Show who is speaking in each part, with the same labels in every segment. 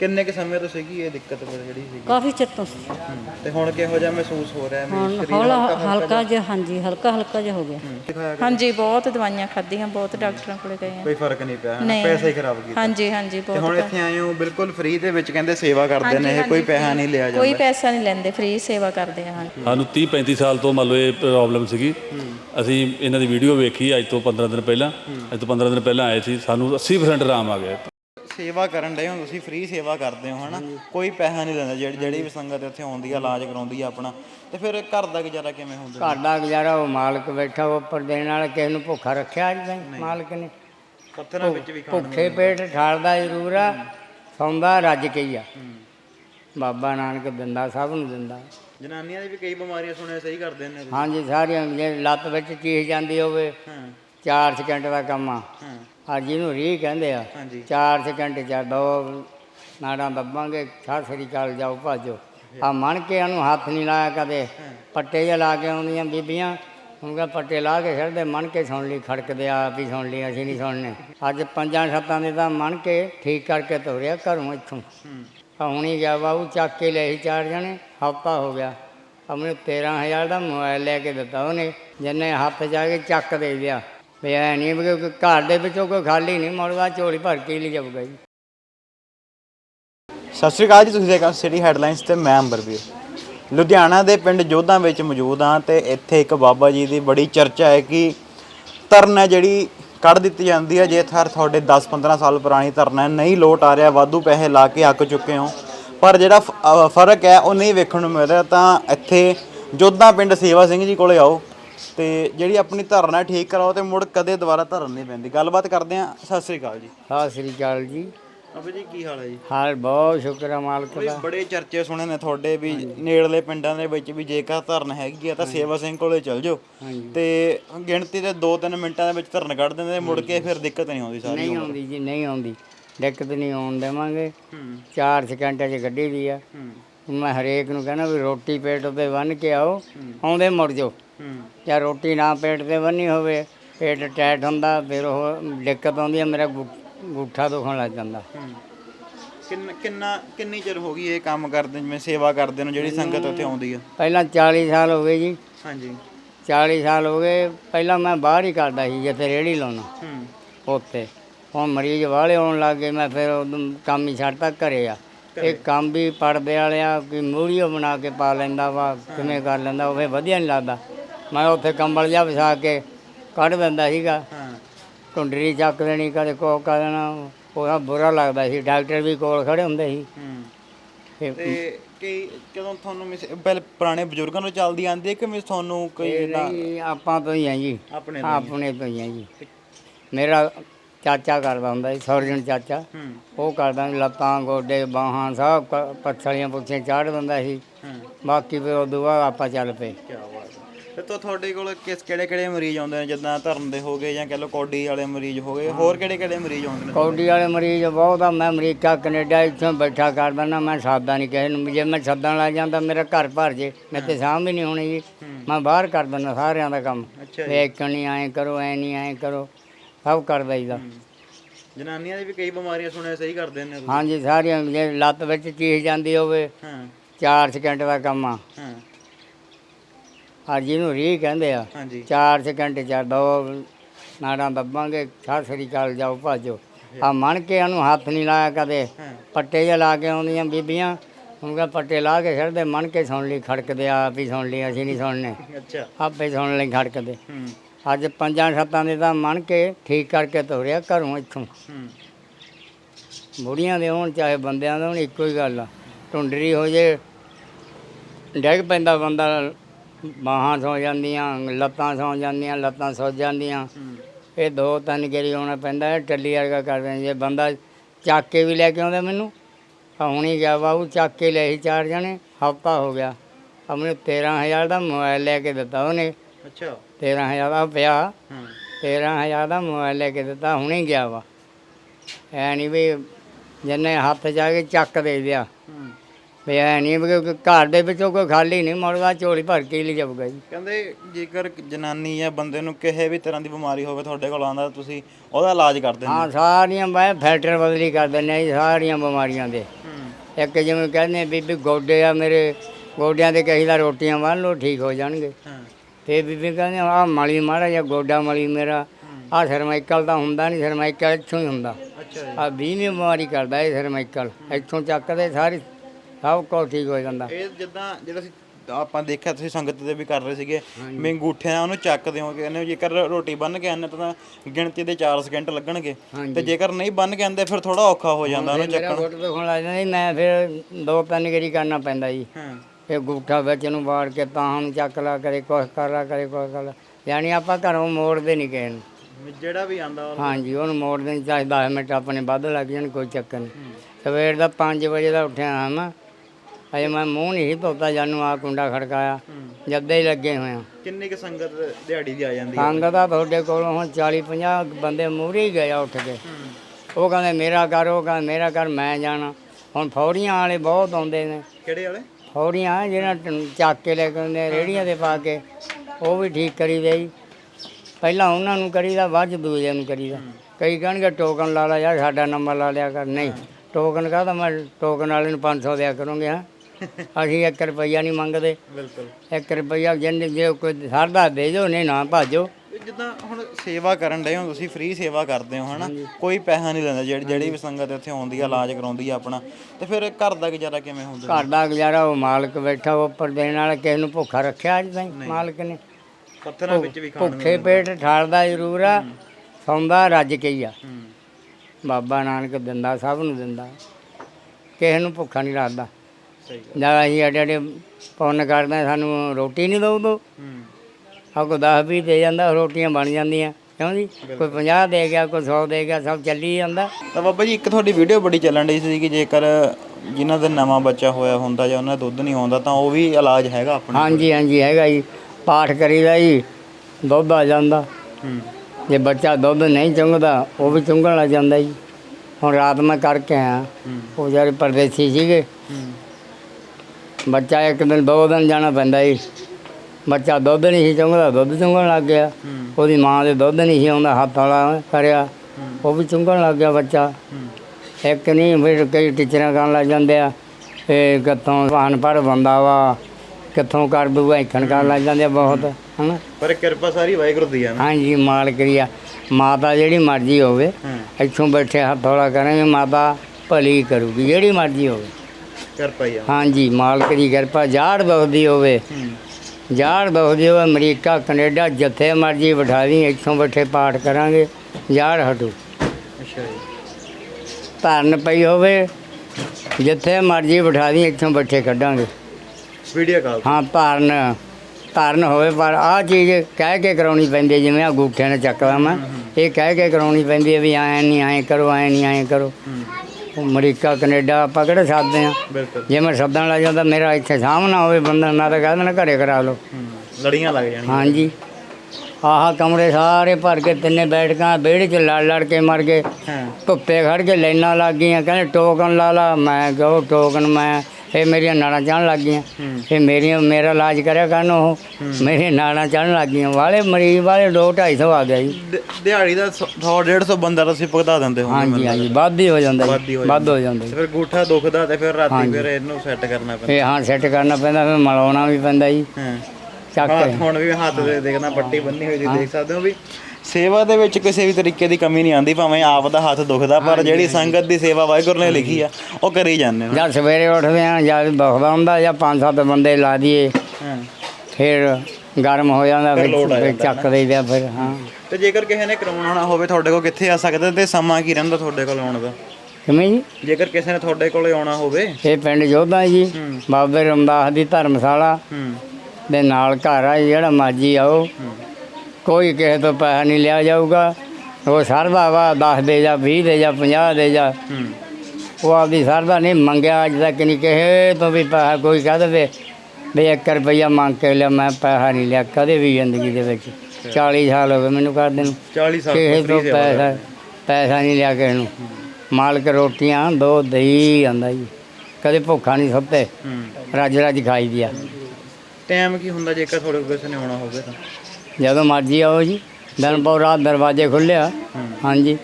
Speaker 1: ਕਿੰਨੇ ਕੁ ਸਮੇਂ ਤੋਂ ਸੀਗੀ ਇਹ ਦਿੱਕਤ ਫਿਰ ਜਿਹੜੀ ਸੀਗੀ?
Speaker 2: ਕਾਫੀ ਚਿਰ ਤੋਂ ਸੀ।
Speaker 1: ਹੂੰ। ਤੇ ਹੁਣ ਕਿਹੋ ਜਿਹਾ ਮਹਿਸੂਸ ਹੋ ਰਿਹਾ?
Speaker 2: ਹੁਣ
Speaker 1: ਮੇਰੇ
Speaker 2: ਹੌਲਾ ਹਲਕਾ ਜਿਹਾ ਹਾਂਜੀ ਹਲਕਾ ਹਲਕਾ ਜਿਹਾ ਹੋ ਗਿਆ।
Speaker 1: ਦਿਖਾਇਆ
Speaker 3: ਹਾਂਜੀ ਬਹੁਤ ਦਵਾਈਆਂ ਖਾਧੀਆਂ ਬਹੁਤ ਡਾਕਟਰਾਂ ਕੋਲੇ ਗਏ ਆ।
Speaker 1: ਕੋਈ ਫ਼ਰਕ ਨਹੀਂ ਪਿਆ ਹਨਾ? ਪੈਸੇ ਹੀ ਖਰਾਬ ਕੀਤੇ।
Speaker 3: ਹਾਂਜੀ ਹਾਂਜੀ
Speaker 1: ਤੇ
Speaker 3: ਬਹੁਤ
Speaker 1: ਹੁਣ ਇੱਥੇ ਆਏ ਹੋ ਬਿਲਕੁਲ ਫ੍ਰੀ ਦੇ ਵਿੱਚ ਕਹਿੰਦੇ ਸੇਵਾ ਕਰਦੇ ਨੇ ਇਹ ਕੋਈ ਪੈਸਾ ਨਹੀਂ ਲਿਆ ਜਾਂਦਾ।
Speaker 3: ਕੋਈ ਪੈਸਾ ਨਹੀਂ ਲੈਂਦੇ ਫ੍ਰੀ ਸੇਵਾ ਕਰਦੇ ਆ ਹਾਂਜੀ
Speaker 4: ਸਾਨੂੰ 30 35 ਸਾਲ ਤੋਂ ਮੰਨ ਲਓ ਇਹ ਪ੍ਰੋਬਲਮ ਸੀਗੀ। ਅਸੀਂ ਇਹਨਾਂ ਦੀ ਵੀਡੀਓ ਵੇਖੀ ਅੱਜ ਤੋਂ 15 ਦਿਨ ਪਹਿਲਾਂ। ਅੱਜ ਤੋਂ 15 ਦਿਨ ਪਹਿਲਾਂ ਆਏ ਸੀ ਸਾਨੂੰ 80% ਆਰਾਮ ਆ ਗਿਆ।
Speaker 1: ਸੇਵਾ ਕਰਨ ਡਏ ਹੋ ਤੁਸੀਂ ਫ੍ਰੀ ਸੇਵਾ ਕਰਦੇ ਹੋ ਹਨਾ? ਕੋਈ ਪੈਸਾ ਨਹੀਂ ਲੈਂਦਾ ਜਿਹੜੀ ਜਿਹੜੀ ਵੀ ਸੰਗਤ ਇੱਥੇ ਆਉਂਦੀ ਆ ਇਲਾਜ ਕਰਾਉਂਦੀ ਆ ਆਪਣਾ। ਤੇ ਫਿਰ ਘਰ ਦਾ ਗੁਜ਼ਾਰਾ ਕਿਵੇਂ ਹੁੰਦਾ?
Speaker 5: ਘਰ ਦਾ ਗੁਜ਼ਾਰਾ ਉਹ ਮਾਲਕ ਬੈਠਾ ਉਹ ਉੱਪਰ ਦੇਣ ਵਾਲਾ ਕਿਸੇ ਨੂੰ ਭੁੱਖਾ ਰੱਖਿਆ ਅੱਜ ਤਾਈਂ ਮਾਲਕ ਨੇ।
Speaker 1: ਪੱਥਰਾਂ ਵਿੱਚ ਵੀ ਖਾਣ
Speaker 5: ਭੁੱਖੇ ਪੇਟ ਠਾਲਦਾ ਜ਼ਰੂਰ ਆ ਸੌਂਦਾ ਰੱਜ ਕੇ ਹੀ ਆ। ਬਾਬਾ ਨਾਨਕ ਦਿੰਦਾ ਸਭ ਨੂੰ ਦਿੰਦਾ।
Speaker 1: ਜਨਾਨੀਆਂ ਦੀ ਵੀ ਕਈ ਬਿਮਾਰੀਆਂ ਸੁਣਿਆ ਸਹੀ ਕਰਦੇ ਨੇ।
Speaker 5: ਹਾਂਜੀ ਸਾਰੀਆਂ ਜੇ ਲੱਤ ਵਿੱਚ ਚੀਜ਼ ਜਾਂਦੀ ਹੋਵੇ
Speaker 1: ਹਾਂ।
Speaker 5: 4 ਸਕਿੰਟ ਦਾ ਕੰਮ ਆ।
Speaker 1: ਹਾਂ।
Speaker 5: ਆ ਜਿਹਨੂੰ ਰੀ ਕਹਿੰਦੇ ਆ।
Speaker 1: ਹਾਂਜੀ।
Speaker 5: 4 ਸਕਿੰਟ ਚ ਦੋ ਨਾੜਾਂ ਦੱਬਾਂਗੇ ਸਤਿ ਸ੍ਰੀ ਅਕਾਲ ਜਾਓ ਭਾਜੋ। ਆ ਮਣ ਕੇ ਉਹਨੂੰ ਹੱਥ ਨਹੀਂ ਲਾਇਆ ਕਦੇ। ਪੱਟੇ ਜਿਹਾ ਲਾ ਕੇ ਆਉਂਦੀਆਂ ਬੀਬੀਆਂ। ਹੁਣ ਕਾ ਪੱਟੇ ਲਾ ਕੇ ਛੱਡਦੇ ਮਣ ਕੇ ਸੁਣ ਲਈ ਖੜਕਦੇ ਆ ਵੀ ਸੁਣ ਲਈ ਅਸੀਂ ਨਹੀਂ ਸੁਣਨੇ। ਅੱਜ ਪੰਜਾਂ ਸੱਤਾਂ ਦੇ ਤਾਂ ਮਣ ਕੇ ਠੀਕ ਕਰਕੇ ਤੋਰਿਆ ਘਰੋਂ ਇੱਥੋਂ। ਆ ਹੁਣੀ ਗਿਆ ਬਾਬੂ ਚੱਕ ਕੇ ਲਏ ਸੀ ਚਾਰ ਜਣੇ ਹਫਤਾ ਹੋ ਗਿਆ। ਆਪਣੇ 13000 ਦਾ ਮੋਬਾਈਲ ਲੈ ਕੇ ਦਿੱਤਾ ਉਹਨੇ ਜਿੰਨੇ ਹੱਥ ਜਾ ਕੇ ਚੱਕ ਦੇ ਦਿਆ। ਵੀ ਐ ਨਹੀਂ ਵੀ ਘਰ ਦੇ ਵਿੱਚੋਂ ਕੋਈ ਖਾਲੀ ਨਹੀਂ ਮੁੜਦਾ ਝੋਲੀ ਭਰ ਕੇ ਲੈ ਜਾਊਗਾ ਜੀ।
Speaker 1: ਸਤਿ ਸ਼੍ਰੀ ਅਕਾਲ ਜੀ, ਤੁਸੀਂ ਦੇਖ ਰਹੇ ਹੋ ਸਿਟੀ ਹੈਡਲਾਈਨਸ ਤੇ ਮੈਂ ਅੰਬਰਵੀਰ। ਲੁਧਿਆਣਾ ਦੇ ਪਿੰਡ ਜੋਧਾਂ ਵਿੱਚ ਮੌਜੂਦ ਹਾਂ ਤੇ ਇੱਥੇ ਇੱਕ ਬਾਬਾ ਜੀ ਦੀ ਬੜੀ ਚਰਚਾ ਹੈ ਕਿ ਧਰਨ ਹੈ ਜਿਹੜੀ ਕੱਢ ਦਿੱਤੀ ਜਾਂਦੀ ਹੈ, ਜੇ ਥਰ ਤੁਹਾਡੇ 10-15 ਸਾਲ ਪੁਰਾਣੀ ਧਰਨ ਹੈ, ਨਹੀਂ ਲੋਟ ਆ ਰਿਹਾ, ਵਾਧੂ ਪੈਸੇ ਲਾ ਕੇ ਅੱਕ ਚੁੱਕੇ ਹੋ। ਪਰ ਜਿਹੜਾ ਫ਼ਰਕ ਹੈ, ਉਹ ਨਹੀਂ ਵੇਖਣ ਨੂੰ ਮਿਲ ਰਿਹਾ, ਤਾਂ ਇੱਥੇ ਜੋਧਾਂ ਪਿੰਡ ਸੇਵਾ ਸਿੰਘ ਜੀ ਕੋਲੇ ਆਓ। ਤੇ ਜਿਹੜੀ ਆਪਣੀ ਧਰਨ ਹੈ ਠੀਕ ਕਰਾਓ ਤੇ ਮੁੜ ਕਦੇ ਦੁਬਾਰਾ ਧਰਨ ਨਹੀਂ ਪੈਂਦੀ। ਗੱਲਬਾਤ ਕਰਦੇ ਹਾਂ। ਸਤਿ ਸ਼੍ਰੀ ਅਕਾਲ ਜੀ।
Speaker 5: ਸਤਿ ਸ੍ਰੀ ਅਕਾਲ ਜੀ।
Speaker 1: ਅਬੇ ਜੀ ਕੀ ਹਾਲ ਹੈ ਜੀ?
Speaker 5: ਹਾਲ ਬਹੁਤ ਸ਼ੁਕਰ ਹੈ ਮਾਲਕ ਦਾ।
Speaker 1: ਬੜੇ ਚਰਚੇ ਸੁਣੇ ਨੇ ਤੁਹਾਡੇ ਵੀ ਨੇੜਲੇ ਪਿੰਡਾਂ ਦੇ ਵਿੱਚ ਵੀ ਜੇਕਰ ਧਰਨ ਹੈਗੀ ਆ ਤਾਂ ਸੇਵਾ ਸਿੰਘ ਕੋਲੇ ਚਲ ਜਾਓ। ਤੇ ਗਿਣਤੀ ਦੇ 2-3 ਮਿੰਟਾਂ ਦੇ ਵਿੱਚ ਧਰਨ ਕੱਢ ਦਿੰਦੇ ਨੇ, ਮੁੜ ਕੇ ਫਿਰ ਦਿੱਕਤ ਨਹੀਂ ਆਉਂਦੀ ਸਾਰੀ
Speaker 5: ਨਹੀਂ ਆਉਂਦੀ ਜੀ ਨਹੀਂ ਆਉਂਦੀ। ਦਿੱਕਤ ਨਹੀਂ ਆਉਣ ਦੇਵਾਂਗੇ। 4 ਸਕਿੰਟਾਂ 'ਚ ਗੱਡੀ ਦੀ ਆ। ਮੈਂ ਹਰੇਕ ਨੂੰ ਕਹਿੰਦਾ ਵੀ ਰੋਟੀ ਪੇਟ ਉੱਤੇ ਬੰਨ ਕੇ ਆਓ ਆਉਂਦੇ ਮੁੜ ਜਾਓ। ਜਾਂ ਰੋਟੀ ਨਾ ਪੇਟ ਤੇ ਬੰਨੀ ਹੋਵੇ ਪੇਟ ਟੈਟ ਹੁੰਦਾ ਫਿਰ ਉਹ ਦਿੱਕਤ ਆਉਂਦੀ ਹੈ ਮੇਰਾ ਗੂਠਾ ਦੁਖਣ ਲੱਗ ਜਾਂਦਾ।
Speaker 1: ਕਿੰਨਾ ਕਿੰਨਾ ਕਿੰਨੀ ਚਿਰ ਹੋ ਗਈ ਇਹ ਕੰਮ ਕਰਦੇ ਜਿਵੇਂ ਸੇਵਾ ਕਰਦੇ ਨੂੰ ਜਿਹੜੀ ਸੰਗਤ ਉੱਥੇ ਆਉਂਦੀ ਆ?
Speaker 5: ਪਹਿਲਾਂ 40 ਸਾਲ ਹੋ ਗਏ ਜੀ।
Speaker 1: ਹਾਂਜੀ।
Speaker 5: 40 ਸਾਲ ਹੋ ਗਏ ਪਹਿਲਾਂ ਮੈਂ ਬਾਹਰ ਹੀ ਕਰਦਾ ਸੀ ਜਿੱਥੇ ਰੇੜੀ ਲਾਉਣਾ।
Speaker 1: ਹੂੰ।
Speaker 5: ਉੱਥੇ। ਹੁਣ ਮਰੀਜ਼ ਵਾਲੇ ਆਉਣ ਲੱਗ ਗਏ ਮੈਂ ਫਿਰ ਕੰਮ ਹੀ ਛੱਡਤਾ ਘਰੇ ਆ। ਇਹ ਕੰਮ ਵੀ ਪੜਦੇ ਵਾਲਿਆ ਕੋਈ ਮੂੜੀਓ ਬਣਾ ਕੇ ਪਾ ਲੈਂਦਾ ਵਾ ਕਿਵੇਂ ਕਰ ਲੈਂਦਾ ਉਹ ਫਿਰ ਵਧੀਆ ਨਹੀਂ ਲੱਗਦਾ। ਮੈਂ ਉੱਥੇ ਕੰਬਲ ਜਿਹਾ ਵਿਛਾ ਕੇ ਕੱਢ ਦਿੰਦਾ ਸੀਗਾ।
Speaker 1: ਹਾਂ।
Speaker 5: ਟੁੰਡਰੀ ਚੱਕ ਦੇਣੀ ਕਦੇ ਕੋ ਕਰ ਦੇਣਾ ਉਹਦਾ ਬੁਰਾ ਲੱਗਦਾ ਸੀ। ਡਾਕਟਰ ਵੀ ਕੋਲ ਖੜੇ ਹੁੰਦੇ ਸੀ।
Speaker 1: ਹੂੰ।
Speaker 5: ਤੇ
Speaker 1: ਕਈ ਕਦੋਂ ਤੁਹਾਨੂੰ ਮਿਸ ਪਹਿਲੇ ਪੁਰਾਣੇ ਬਜ਼ੁਰਗਾਂ ਨੂੰ ਚੱਲਦੀ ਆਂਦੀ ਹੈ ਕਿ ਮਿਸ ਤੁਹਾਨੂੰ ਕੋਈ
Speaker 5: ਨਹੀਂ ਆਪਾਂ ਤੋਂ ਹੀ ਆ ਜੀ।
Speaker 1: ਆਪਣੇ
Speaker 5: ਆਪਣੇ ਤੋਂ ਹੀ ਆ ਜੀ। ਮੇਰਾ ਚਾਚਾ ਕਰਦਾ ਹੁੰਦਾ ਸੀ ਸਰਜਨ ਚਾਚਾ। ਉਹ ਕਰਦਾ ਸੀ ਲੱਤਾਂ ਗੋਡੇ ਬਾਹਾਂ ਸਭ ਕ- ਪੱਥਲੀਆਂ ਪੁੱਛੀਆਂ ਚਾੜ ਦਿੰਦਾ ਸੀ। ਬਾਕੀ ਫਿਰ ਉਦੋਂ ਬਾਅਦ ਆਪਾਂ ਚੱਲ ਪਏ।
Speaker 1: ਕੀ ਬਾਤ ਹੈ। ਤੇ ਤੋ ਤੁਹਾਡੇ ਕੋਲ ਕਿਸ ਕਿਹੜੇ ਕਿਹੜੇ ਮਰੀਜ਼ ਆਉਂਦੇ ਨੇ? ਜਿੱਦਾਂ ਧਰਨ ਦੇ ਹੋ ਗਏ ਜਾਂ ਕਹ ਲਓ ਕੋਡੀ ਵਾਲੇ ਮਰੀਜ਼ ਹੋ ਗਏ। ਹੋਰ ਕਿਹੜੇ ਕਿਹੜੇ ਮਰੀਜ਼ ਆਉਂਦੇ ਨੇ?
Speaker 5: ਕੌਡੀ ਵਾਲੇ ਮਰੀਜ਼ ਬਹੁਤ ਆ। ਮੈਂ ਅਮਰੀਕਾ ਕੈਨੇਡਾ ਇੱਥੋਂ ਬੈਠਾ ਕਰ ਦਿੰਦਾ। ਮੈਂ ਸਾਦਾ ਨਹੀਂ ਕਿਸੇ ਨੂੰ। ਜੇ ਮੈਂ ਸੱਦਣ ਲੱਗ ਜਾਂਦਾ ਮੇਰਾ ਘਰ ਭਰ ਜੇ। ਮੈਂ ਤੇ ਸਾਂਭ ਵੀ ਨਹੀਂ ਹੋਣੀ ਜੀ। ਮੈਂ ਬਾਹਰ ਕਰ ਦਿੰਦਾ ਸਾਰਿਆਂ ਦਾ ਕੰਮ।
Speaker 1: ਅੱਛਾ ਜੀ।
Speaker 5: ਵੇਖ ਨਹੀਂ ਆਏ ਕਰੋ ਐ ਨਹੀਂ ਐ ਕਰੋ। ਸਭ ਕਰ ਦਈਦਾ।
Speaker 1: ਜਨਾਨੀਆਂ ਦੀ ਵੀ ਕਈ ਬਿਮਾਰੀਆਂ ਸੁਣਿਆ ਸਹੀ ਕਰਦੇ ਨੇ।
Speaker 5: ਹਾਂਜੀ ਸਾਰੀਆਂ ਜੇ ਲੱਤ ਵਿੱਚ ਚੀਜ਼ ਜਾਂਦੀ ਹੋਵੇ
Speaker 1: ਹਾਂ।
Speaker 5: 4 ਸਕਿੰਟ ਦਾ ਕੰਮ ਆ।
Speaker 1: ਹਾਂ।
Speaker 5: ਆ ਜਿਹਨੂੰ ਰੀ ਕਹਿੰਦੇ ਆ
Speaker 1: ਹਾਂਜੀ।
Speaker 5: 4 ਸਕਿੰਟ ਚ ਦੋ ਨਾੜਾਂ ਦੱਬਾਂਗੇ ਸਤਿ ਸ੍ਰੀ ਅਕਾਲ ਜਾਓ ਭਾਜੋ। ਆ ਮਣ ਕੇ ਉਹਨੂੰ ਹੱਥ ਨਹੀਂ ਲਾਇਆ ਕਦੇ।
Speaker 1: ਹਾਂ।
Speaker 5: ਪੱਟੇ ਜਿਹਾ ਲਾ ਕੇ ਆਉਂਦੀਆਂ ਬੀਬੀਆਂ ਹੁਣ ਕਾ ਪੱਟੇ ਲਾ ਕੇ ਛੱਡਦੇ ਮਣ ਕੇ ਸੁਣ ਲਈ ਖੜਕਦੇ ਆ ਵੀ ਸੁਣ ਲਈ ਅਸੀਂ ਨਹੀਂ ਸੁਣਨੇ।
Speaker 1: ਅੱਛਾ।
Speaker 5: ਆਪੇ ਸੁਣ ਲਈ ਖੜਕਦੇ।
Speaker 1: ਹੂੰ।
Speaker 5: ਅੱਜ ਪੰਜਾਂ ਸੱਤਾਂ ਦੇ ਤਾਂ ਮਣ ਕੇ ਠੀਕ ਕਰਕੇ ਤੋਰਿਆ ਘਰੋਂ ਇੱਥੋਂ।
Speaker 1: ਹੂੰ।
Speaker 5: ਬੁੜੀਆਂ ਦੇ ਹੋਣ ਚਾਹੇ ਬੰਦਿਆਂ ਦੇ ਹੋਣ ਇੱਕੋ ਹੀ ਗੱਲ ਆ। ਟੁੰਡਰੀ ਹੋ ਜੇ ਡਿੱਗ ਪੈਂਦਾ ਬੰਦਾ ਬਾਹਾਂ ਸੌ ਜਾਂਦੀਆਂ ਲੱਤਾਂ ਸੌ ਜਾਂਦੀਆਂ ਲੱਤਾਂ ਸੌ ਜਾਂਦੀਆਂ।
Speaker 1: ਹੂੰ।
Speaker 5: ਇਹ ਦੋ ਤਿੰਨ ਗੇਰੀ ਆਉਣਾ ਪੈਂਦਾ ਹੈ ਟੱਲੀ ਵਰਗਾ ਕਰਦੇ ਜੇ ਬੰਦਾ ਚੱਕ ਕੇ ਵੀ ਲੈ ਕੇ ਆਉਂਦਾ ਮੈਨੂੰ ਹੁਣੀ ਗਿਆ ਬਾਬੂ ਚੱਕ ਕੇ ਲੈ ਸੀ ਚਾਰ ਜਣੇ ਹਫਤਾ ਹੋ ਗਿਆ। ਆਪਣੇ 13000 ਦਾ ਮੋਬਾਈਲ ਲੈ ਕੇ ਦਿੱਤਾ ਉਹਨੇ।
Speaker 1: ਅੱਛਾ।
Speaker 5: 13000 ਦਾ ਪਿਆ।
Speaker 1: ਹੂੰ।
Speaker 5: 13000 ਦਾ ਮੋਬਾਈਲ ਲੈ ਕੇ ਦਿੱਤਾ ਹੁਣੇ ਗਿਆ ਵਾ। ਐ ਨਹੀਂ ਵੀ ਜਿੰਨੇ ਹੱਥ ਜਾ ਕੇ ਚੱਕ ਦੇ ਦਿਆ।
Speaker 1: ਹੂੰ।
Speaker 5: ਵੀ ਐ ਨਹੀਂ ਵੀ ਘਰ ਦੇ ਵਿੱਚੋਂ ਕੋਈ ਖਾਲੀ ਨਹੀਂ ਮੁੜਦਾ ਝੋਲੀ ਭਰ ਕੇ ਲੈ ਜਾਊਗਾ ਜੀ।
Speaker 1: ਕਹਿੰਦੇ ਜੇਕਰ ਜਨਾਨੀ ਜਾਂ ਬੰਦੇ ਨੂੰ ਕਿਸੇ ਵੀ ਤਰ੍ਹਾਂ ਦੀ ਬਿਮਾਰੀ ਹੋਵੇ ਤੁਹਾਡੇ ਕੋਲ ਆਉਂਦਾ ਤੁਸੀਂ ਉਹਦਾ ਇਲਾਜ ਕਰ ਦਿੰਦੇ
Speaker 5: ਹਾਂ ਸਾਰੀਆਂ ਮੈਂ ਫਿਲਟਰ ਬਦਲੀ ਕਰ ਦਿੰਦੇ ਜੀ ਸਾਰੀਆਂ ਬਿਮਾਰੀਆਂ ਦੇ। ਇੱਕ ਜਿਵੇਂ ਕਹਿੰਦੇ ਬੀਬੀ ਗੋਡੇ ਆ ਮੇਰੇ ਗੋਡਿਆਂ ਤੇ ਕਹੀ ਦਾ ਰੋਟੀਆਂ ਬੰਨ ਲਓ ਠੀਕ ਹੋ ਜਾਣਗੇ।
Speaker 1: ਹਾਂ।
Speaker 5: ਤੇ ਬੀਬੀ ਕਹਿੰਦੇ ਆ ਮਲੀ ਮਾਰਾ ਜਾਂ ਗੋਡਾ ਮਲੀ ਮੇਰਾ। ਆ ਸਰਮਾਈਕਲ ਤਾਂ ਹੁੰਦਾ ਨਹੀਂ ਸਰਮਾਈਕਲ ਇੱਥੋਂ ਹੀ ਹੁੰਦਾ। ਆ ਵੀਹਵੀਂ ਬਿਮਾਰੀ ਕਰਦਾ ਇਹ ਸਰਮਾਈਕਲ। ਇੱਥੋਂ ਚੱਕਦੇ ਸਾਰੀ ਸਭ ਕੁਝ ਠੀਕ ਹੋ ਜਾਂਦਾ।
Speaker 1: ਇਹ ਜਿੱਦਾਂ ਜਿਹੜਾ ਅਸੀਂ ਆਪਾਂ ਦੇਖਿਆ ਤੁਸੀਂ ਸੰਗਤ ਦੇ ਵੀ ਕਰ ਰਹੇ ਸੀਗੇ ਵੀ ਅੰਗੂਠੇ ਨਾਲ ਉਹਨੂੰ ਚੱਕਦੇ ਹੋ ਕਹਿੰਦੇ ਜੇਕਰ ਰੋਟੀ ਬੰਨ ਕੇ ਆਨੇ ਤਾਂ ਗਿਣਤੀ ਦੇ 4 ਸਕਿੰਟ ਲੱਗਣਗੇ। ਤੇ ਜੇਕਰ ਨਹੀਂ ਬੰਨ ਕੇ ਆਂਦੇ ਫਿਰ ਥੋੜਾ ਔਖਾ ਹੋ ਜਾਂਦਾ ਉਹਨੂੰ ਚੱਕਣ।
Speaker 5: ਲੱਗ ਜਾਂਦਾ ਮੈਂ ਫਿਰ ਦੋ ਤਿੰਨ ਗੇਰੀ ਕਰਨਾ ਪੈਂਦਾ ਜੀ।
Speaker 1: ਹਾਂ।
Speaker 5: ਇਹ ਗੁੱਠਾ ਵਿੱਚ ਨੂੰ ਵਾੜ ਕੇ ਤਾਂ ਹੁਣ ਚੱਕ ਲਾ ਕਰੇ ਕੁਛ ਕਰ ਲਾ ਕਰੇ ਕੁਛ ਕਰ ਲਾ ਯਾਨੀ ਆਪਾਂ ਘਰੋਂ ਮੋੜਦੇ ਨਹੀਂ ਕਿਸੇ ਨੂੰ।
Speaker 1: ਜਿਹੜਾ ਵੀ ਆਂਦਾ ਉਹ
Speaker 5: ਹਾਂਜੀ ਉਹਨੂੰ ਮੋੜਦੇ ਨਹੀਂ ਚਾਹੇ 10 ਮਿੰਟ ਆਪਣੇ ਵੱਧ ਲੱਗ ਜਾਣ ਕੋਈ ਚੱਕਰ ਨਹੀਂ ਸਵੇਰ ਦਾ 5 ਵਜੇ ਦਾ ਉੱਠਿਆ ਹਾਂ ਮੈਂ। ਅਜੇ ਮੈਂ ਮੂੰਹ ਨਹੀਂ ਧੋਤਾ ਜਾਨੂੰ ਆ ਕੁੰਡਾ ਖੜਕਾਇਆ। ਜਦ ਹੀ ਲੱਗੇ ਹੋਏ ਆ
Speaker 1: ਕਿੰਨੀ ਕੁ ਸੰਗਤ ਦਿਹਾੜੀ ਦੀ ਆ ਜਾਂਦੀ ਹੈ?
Speaker 5: ਸੰਗ ਦਾ ਤੁਹਾਡੇ ਕੋਲੋਂ ਹੁਣ 40 50 ਬੰਦੇ ਮੂਹਰੇ ਗਏ ਆ ਉੱਠ ਕੇ। ਉਹ ਕਹਿੰਦੇ ਮੇਰਾ ਕਰ ਉਹ ਕਹਿੰਦਾ ਮੇਰਾ ਕਰ ਮੈਂ ਜਾਣਾ। ਹੁਣ ਫੌੜੀਆਂ ਵਾਲੇ ਬਹੁਤ ਆਉਂਦੇ ਨੇ।
Speaker 1: ਕਿਹੜੇ ਵਾਲੇ?
Speaker 5: ਫੌੜੀਆਂ ਜਿਹੜਾ ਟ- ਚੱਕ ਕੇ ਲੈ ਕੇ ਆਉਂਦੇ ਰੇੜੀਆਂ ਦੇ ਪਾ ਕੇ ਉਹ ਵੀ ਠੀਕ ਕਰੀਦੇ ਜੀ। ਪਹਿਲਾਂ ਉਹਨਾਂ ਨੂੰ ਕਰੀਦਾ ਬਾਅਦ ਚ ਦੂਜਿਆਂ ਨੂੰ ਕਰੀਦਾ। ਕਈ ਕਹਿਣਗੇ ਟੋਕਨ ਲਾ ਲਾ ਯਾਰ ਸਾਡਾ ਨੰਬਰ ਲਾ ਲਿਆ ਕਰ। ਨਹੀਂ ਟੋਕਨ ਕਾਹਦਾ ਮੈਂ ਟੋਕਨ ਵਾਲੇ ਨੂੰ 500 ਦਿਆ ਕਰੂੰਗੇ ਹਾਂ? ਅਸੀਂ 1 ਰੁਪਈਆ ਨਹੀਂ ਮੰਗਦੇ।
Speaker 1: ਬਿਲਕੁਲ।
Speaker 5: 1 ਰੁਪਈਆ ਜਿੰਨੇ ਜੇ ਕੋਈ ਸਰਦਾ ਦੇ ਜੋ ਨਹੀਂ ਨਾ ਭਾਜੋ।
Speaker 1: ਜਿੱਦਾਂ ਹੁਣ ਸੇਵਾ ਕਰਨ ਡਏ ਹੋ ਤੁਸੀਂ ਫ੍ਰੀ ਸੇਵਾ ਕਰਦੇ ਹੋ ਹਨਾ? ਕੋਈ ਪੈਸਾ ਨਹੀਂ ਲੈਂਦਾ ਜਿਹੜੀ ਜਿਹੜੀ ਵੀ ਸੰਗਤ ਇੱਥੇ ਆਉਂਦੀ ਆ ਇਲਾਜ ਕਰਾਉਂਦੀ ਆ ਆਪਣਾ ਤੇ ਫਿਰ ਘਰ ਦਾ ਗੁਜ਼ਾਰਾ ਕਿਵੇਂ ਹੁੰਦਾ?
Speaker 5: ਘਰ ਦਾ ਗੁਜ਼ਾਰਾ ਉਹ ਮਾਲਕ ਬੈਠਾ ਉਹ ਉੱਪਰ ਦੇਣ ਵਾਲਾ ਕਿਸੇ ਨੂੰ ਭੁੱਖਾ ਰੱਖਿਆ ਅੱਜ ਤਾਈਂ ਮਾਲਕ ਨੇ।
Speaker 1: ਪੱਥਰਾਂ ਵਿੱਚ ਵੀ ਖਾਣ
Speaker 5: ਭੁੱਖੇ ਪੇਟ ਠਾਲਦਾ ਜ਼ਰੂਰ ਆ ਸੌਂਦਾ ਰੱਜ ਕੇ ਹੀ ਆ। ਬਾਬਾ ਨਾਨਕ ਦਿੰਦਾ ਸਭ ਨੂੰ ਦਿੰਦਾ। ਕਿਸੇ ਨੂੰ ਭੁੱਖਾ ਨਹੀਂ ਰੱਖਦਾ।
Speaker 1: ਸਹੀ
Speaker 5: ਜਦ ਅਸੀਂ ਅੱਡੇ ਅੱਡੇ ਪੁੰਨ ਕਰਦੇ ਹਾਂ, ਸਾਨੂੰ ਰੋਟੀ ਨਹੀਂ ਦਊ ਦੋ
Speaker 1: ਹੂੰ।
Speaker 5: ਆ ਕੋਈ 10 20 ਦੇ ਜਾਂਦਾ ਰੋਟੀਆਂ ਬਣ ਜਾਂਦੀਆਂ। ਕਿਉਂ ਜੀ? ਕੋਈ 50 ਦੇ ਗਿਆ ਕੋਈ 100 ਦੇ ਗਿਆ ਸਭ ਚੱਲੀ ਜਾਂਦਾ।
Speaker 1: ਤਾਂ ਬਾਬਾ ਜੀ ਇੱਕ ਤੁਹਾਡੀ ਵੀਡੀਓ ਬੜੀ ਚੱਲਣ ਡਈ ਸੀ ਕਿ ਜੇਕਰ ਜਿਨ੍ਹਾਂ ਦਾ ਨਵਾਂ ਬੱਚਾ ਹੋਇਆ ਹੁੰਦਾ ਜਾਂ ਉਹਨਾਂ ਦਾ ਦੁੱਧ ਨਹੀਂ ਆਉਂਦਾ ਤਾਂ ਉਹ ਵੀ ਇਲਾਜ ਹੈਗਾ ਆਪਣਾ
Speaker 5: ਹਾਂਜੀ ਹਾਂਜੀ ਹੈਗਾ ਜੀ। ਪਾਠ ਕਰੀਦਾ ਜੀ ਦੁੱਧ ਆ ਜਾਂਦਾ।
Speaker 1: ਹੂੰ।
Speaker 5: ਜੇ ਬੱਚਾ ਦੁੱਧ ਨਹੀਂ ਚੁੰਗਦਾ ਉਹ ਵੀ ਚੁੰਗਣ ਲੱਗ ਜਾਂਦਾ ਜੀ। ਹੁਣ ਰਾਤ ਮੈਂ ਕਰਕੇ ਆਇਆ। ਉਹ ਜਿਹੜੇ ਪਰਦੇਸੀ ਸੀਗੇ। ਬੱਚਾ ਇੱਕ ਦਿਨ ਦੋ ਦਿਨ ਜਾਣਾ ਪੈਂਦਾ ਜੀ। ਬੱਚਾ ਦੁੱਧ ਨਹੀਂ ਸੀ ਚੁੰਗਦਾ ਦੁੱਧ ਚੁੰਗਣ ਲੱਗ ਗਿਆ। ਉਹਦੀ ਮਾਂ ਦੇ ਦੁੱਧ ਨਹੀਂ ਸੀ ਆਉਂਦਾ ਹੱਥ ਵਾਲਾ ਕਰਿਆ ਉਹ ਵੀ ਚੁੰਗਣ ਲੱਗ ਗਿਆ ਬੱਚਾ। ਇੱਕ ਨਹੀਂ ਫਿਰ ਕਈ ਟੀਚਰਾਂ ਕਰਨ ਲੱਗ ਜਾਂਦੇ ਆ। ਇਹ ਕਿੱਥੋਂ ਅਨਪੜ੍ਹ ਬੰਦਾ ਵਾ ਕਿੱਥੋਂ ਕਰ ਦੂਗਾ ਇੱਖਣ ਕਰਨ ਲੱਗ ਜਾਂਦੇ ਆ ਬਹੁਤ ਹਨਾ।
Speaker 1: ਪਰ ਕਿਰਪਾ ਸਾਰੀ ਵਾਹਿਗੁਰੂ ਦੀ ਆ ਨਾ।
Speaker 5: ਹਾਂਜੀ ਮਾਲਕ ਦੀ ਆ। ਮਾਤਾ ਜਿਹੜੀ ਮਰਜ਼ੀ ਹੋਵੇ ਇੱਥੋਂ ਬੈਠੇ ਹੱਥ ਹੌਲਾ ਕਰਾਂਗੇ ਮਾਤਾ ਭਲੀ ਕਰੂਗੀ ਜਿਹੜੀ ਮਰਜ਼ੀ ਹੋਵੇ।
Speaker 1: ਕਿਰਪਾ ਹੀ ਆ।
Speaker 5: ਹਾਂਜੀ ਮਾਲਕ ਦੀ ਕਿਰਪਾ ਜਾੜ ਦੁਖਦੀ ਹੋਵੇ।
Speaker 1: ਹੂੰ
Speaker 5: ਜਾੜ ਦੁਖਦੀ ਹੋਵੇ ਅਮਰੀਕਾ ਕੈਨੇਡਾ ਜਿੱਥੇ ਮਰਜ਼ੀ ਬਿਠਾ ਦੀ ਇੱਥੋਂ ਬੈਠੇ ਪਾਠ ਕਰਾਂਗੇ। ਜਾੜ ਹਟੂ।
Speaker 1: ਅੱਛਾ ਜੀ।
Speaker 5: ਧਰਨ ਪਈ ਹੋਵੇ ਜਿੱਥੇ ਮਰਜ਼ੀ ਬਿਠਾ ਦੀ ਇੱਥੋਂ ਬੈਠੇ ਕੱਢਾਂਗੇ।
Speaker 1: Video call.
Speaker 5: ਹਾਂ ਧਰਨ ਧਰਨ ਹੋਵੇ ਪਰ ਆਹ ਚੀਜ਼ ਕਹਿ ਕੇ ਕਰਾਉਣੀ ਪੈਂਦੀ ਜਿਵੇਂ ਆ ਗੂਠੇ ਨੇ ਚੱਕਦਾ ਮੈਂ। ਇਹ ਕਹਿ ਕੇ ਕਰਾਉਣੀ ਪੈਂਦੀ ਹੈ ਵੀ ਐਂ ਨਹੀਂ ਐਂ ਕਰੋ ਐਂ ਨਹੀਂ ਐਂ ਕਰੋ। ਉਹ ਅਮਰੀਕਾ ਕੈਨੇਡਾ ਆਪਾਂ ਕਿਹੜੇ ਸਾਧਦੇ ਆ?
Speaker 1: ਬਿਲਕੁਲ।
Speaker 5: ਜੇ ਮੈਂ ਸੱਦਣ ਲੱਗ ਜਾਂਦਾ ਮੇਰਾ ਇੱਥੇ ਸਾਹਮਣਾ ਹੋਵੇ ਬੰਦਾ ਮੈਂ ਤਾਂ ਕਹਿ ਦੇਣਾ ਘਰੇ ਕਰਾ ਲਓ।
Speaker 1: ਲੜੀਆਂ ਲੱਗ ਜਾਣੀਆਂ
Speaker 5: ਹਾਂਜੀ। ਆਹ ਕਮਰੇ ਸਾਰੇ ਭਰ ਕੇ ਤਿੰਨੇ ਬੈਠਕਾਂ ਵਿਹੜੇ 'ਚ ਲੜ ਲੜ ਕੇ ਮਰ ਗਏ। ਧੁੱਪੇ ਖੜ ਕੇ ਲਾਈਨਾਂ ਲੱਗ ਗਈਆਂ ਕਹਿੰਦੇ ਟੋਕਨ ਲਾ ਲਾ ਮੈਂ ਕਹੋ ਟੋਕਨ ਮੈਂ ਇਹ ਮੇਰੀਆਂ ਨਾੜਾਂ ਚੜਨ ਲੱਗ ਗਈਆਂ। ਇਹ ਮੇਰੀਆਂ ਮੇਰਾ ਇਲਾਜ ਕਰਿਆ ਕਰਨ ਉਹ। ਮੇਰੀਆਂ ਨਾੜਾਂ ਚੜਨ ਲੱਗ ਗਈਆਂ। ਵਾਲੇ ਮਰੀਜ਼ ਵਾਲੇ ਦੋ 250 ਆ ਗਿਆ ਜੀ।
Speaker 1: ਦ- ਦਿਹਾੜੀ ਦਾ 100 150 ਬੰਦਾ ਤੁਸੀਂ ਭੁਗਤਾ ਦਿੰਦੇ ਹੋ
Speaker 5: ਹਾਂਜੀ ਹਾਂਜੀ। ਵੱਧ ਹੀ ਹੋ ਜਾਂਦਾ ਜੀ। ਵੱਧ ਹੋ ਜਾਂਦਾ।
Speaker 1: ਫਿਰ ਗੂਠਾ ਦੁਖਦਾ ਤੇ ਫਿਰ ਰਾਤੀ ਫਿਰ ਇਹਨੂੰ ਸੈੱਟ ਕਰਨਾ ਪੈਂਦਾ।
Speaker 5: ਇਹ ਹਾਂ ਸੈੱਟ ਕਰਨਾ ਪੈਂਦਾ ਫਿਰ ਮਲਾਉਣਾ ਵੀ ਪੈਂਦਾ ਜੀ।
Speaker 1: ਹਾਂ।
Speaker 5: ਚੱਕ
Speaker 1: ਹਾਂ,
Speaker 5: ਕੇ
Speaker 1: ਹੁਣ ਵੀ ਹੱਥ ਦੇ ਦੇਖਣਾ ਪੱਟੀ ਬੰਨੀ ਹੋਈ ਦੇਖ ਸਕਦੇ ਹੋ ਵੀ ਸੇਵਾ ਦੇ ਵਿੱਚ ਕਿਸੇ ਵੀ ਤਰੀਕੇ ਦੀ ਕਮੀ ਨਹੀਂ ਆਉਂਦੀ ਭਾਵੇਂ ਆਪ ਦਾ ਹੱਥ ਦੁਖਦਾ ਪਰ ਜਿਹੜੀ ਸੰਗਤ ਦੀ ਸੇਵਾ ਵਾਹਿਗੁਰੂ ਨੇ ਲਿਖੀ ਆ ਉਹ ਕਰੀ ਜਾਂਦੇ ਹੋ।
Speaker 5: ਜਦ ਸਵੇਰੇ ਉੱਠਦੇ ਆ ਜਦ ਦੁਖਦਾ ਹੁੰਦਾ ਜਾਂ ਪੰਜ ਸੱਤ ਬੰਦੇ ਲਾ ਦਈਏ ਫਿਰ ਗਰਮ ਹੋ ਜਾਂਦਾ ਫਿਰ ਚੱਕ ਦੇਈਦਾ ਫਿਰ ਹਾਂ।
Speaker 1: ਤੇ ਜੇਕਰ ਕਿਸੇ ਨੇ ਕਰਾਉਣਾ ਹੋਵੇ ਤੁਹਾਡੇ ਕੋਲ ਕਿੱਥੇ ਆ ਸਕਦਾ ਤੇ ਸਮਾਂ ਕੀ ਰਹਿੰਦਾ ਤੁਹਾਡੇ ਕੋਲ ਆਉਣ ਦਾ?
Speaker 5: ਕਿਵੇਂ ਜੀ?
Speaker 1: ਜੇਕਰ ਕਿਸੇ ਨੇ ਤੁਹਾਡੇ ਕੋਲੇ ਆਉਣਾ ਹੋਵੇ।
Speaker 5: ਇਹ ਪਿੰਡ ਜੋਧਾ ਜੀ ਬਾਬੇ ਰਮਦਾਸ ਦੀ ਧਰਮਸ਼ਾਲਾ ਦੇ ਨਾਲ ਘਰ ਆ ਜਿਹੜਾ ਮਰਜ਼ੀ ਆਓ। ਕੋਈ ਕਿਸੇ ਤੋਂ ਪੈਸਾ ਨਹੀਂ ਲਿਆ ਜਾਊਗਾ। ਉਹ ਸਰਦਾ ਵਾ 10 ਦੇ ਜਾਂ 20 ਦੇ ਜਾਂ 50 ਦੇ ਜਾਂ। ਉਹ ਆਪਦੀ ਸਰਦਾ ਨਹੀਂ ਮੰਗਿਆ ਅੱਜ ਤੱਕ ਨਹੀਂ ਕਿਸੇ ਤੋਂ ਵੀ ਪੈਸਾ ਕੋਈ ਕਹਿ ਦੇਵੇ ਵੀ 1 ਰੁਪਈਆ ਮੰਗ ਕੇ ਲਿਆ ਮੈਂ ਪੈਸਾ ਨਹੀਂ ਲਿਆ ਕਦੇ ਵੀ ਜ਼ਿੰਦਗੀ ਦੇ ਵਿੱਚ। 40 ਸਾਲ ਹੋ ਗਏ ਮੈਨੂੰ ਕਰਦੇ ਨੂੰ।
Speaker 1: 40 ਸਾਲ
Speaker 5: ਕਿਸੇ
Speaker 1: ਤੋਂ
Speaker 5: ਪੈਸਾ ਪੈਸਾ ਨਹੀਂ ਲਿਆ ਕਿਸੇ ਨੂੰ। ਮਾਲਕ ਰੋਟੀਆਂ ਦੋ ਦਈ ਆਂਦਾ ਜੀ। ਕਦੇ ਭੁੱਖਾ ਨਹੀਂ ਸੁੱਤੇ। ਰੱਜ ਰੱਜ ਖਾਈ ਦਿਆ
Speaker 1: ਟਾਈਮ ਕੀ ਹੁੰਦਾ ਜੇਕਰ ਤੁਹਾਡੇ ਕੋਲ ਕਿਸੇ ਨੇ ਆਉਣਾ ਹੋਵੇ ਤਾਂ?
Speaker 5: ਜਦੋਂ ਮਰਜ਼ੀ ਆਓ ਜੀ। ਦਿਨ ਪੌ ਰਾਤ ਦਰਵਾਜ਼ੇ ਖੁੱਲਿਆ ਹਾਂਜੀ।